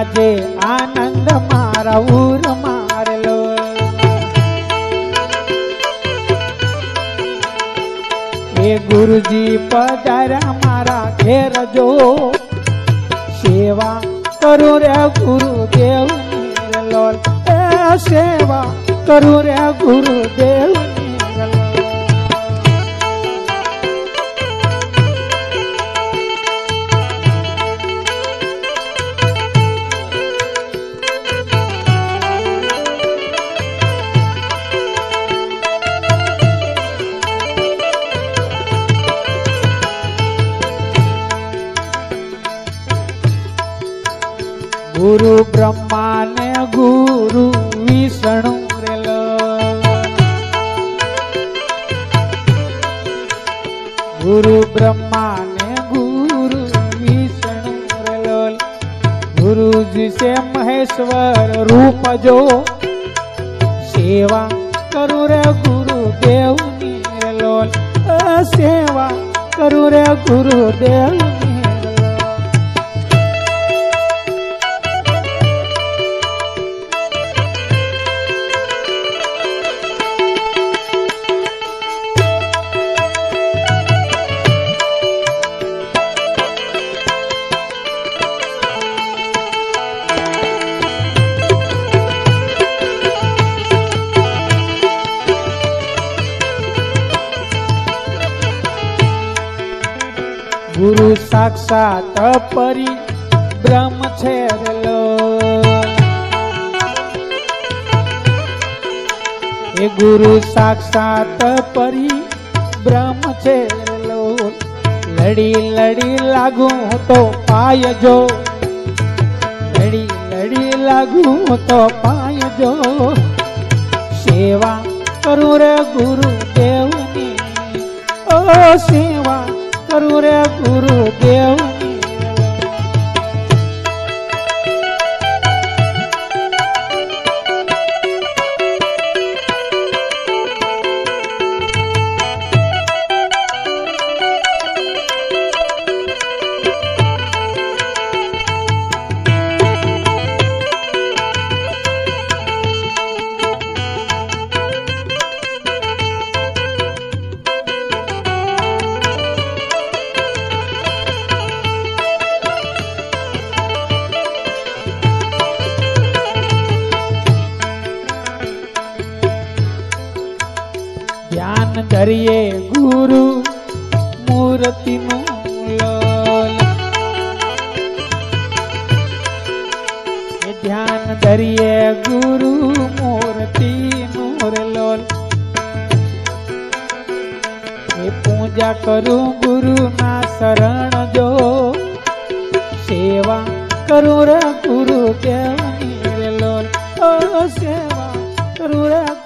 આજે આનંદ મારા ઉર મારેલો. એ ગુરુજી પધાર્યા મારા ઘેર જો. સેવા કરું રે ગુરુદેવ લોલ એ સેવા કરું રે ગુરુદેવ ગુરુ બ્રહ્મા ને ગુરુ વિષ્ણુ ગુરુ બ્રહ્મા ને ગુરુ વિષ્ણુ ગુરુજી સે મહેશ્વર રૂપ જો. સેવા કરું રે ગુરુદેવની લોલ સેવા કરું રે ગુરુદેવની રેલો ગુરુ સાક્ષાત પરી બ્રહ્મ છે એ ગુરુ સાક્ષાત પરી બ્રહ્મ છે લડી લડી લાગુ તો પાય જો. લડી લડી લાગુ તો પાય જો. સેવા કરું રે ગુરુ દેવની ઓ સેવા કરું રે ગુરુદેવની કરીએ ગુરુ મૂર્તિનું ધ્યાન કરીએ ગુરુ મૂર્તિ મોરલોલ એ પૂજા કરું ગુરુ ના શરણ જો. સેવા કરું ગુરુ કેવાની લોલ ઓ સેવા કરું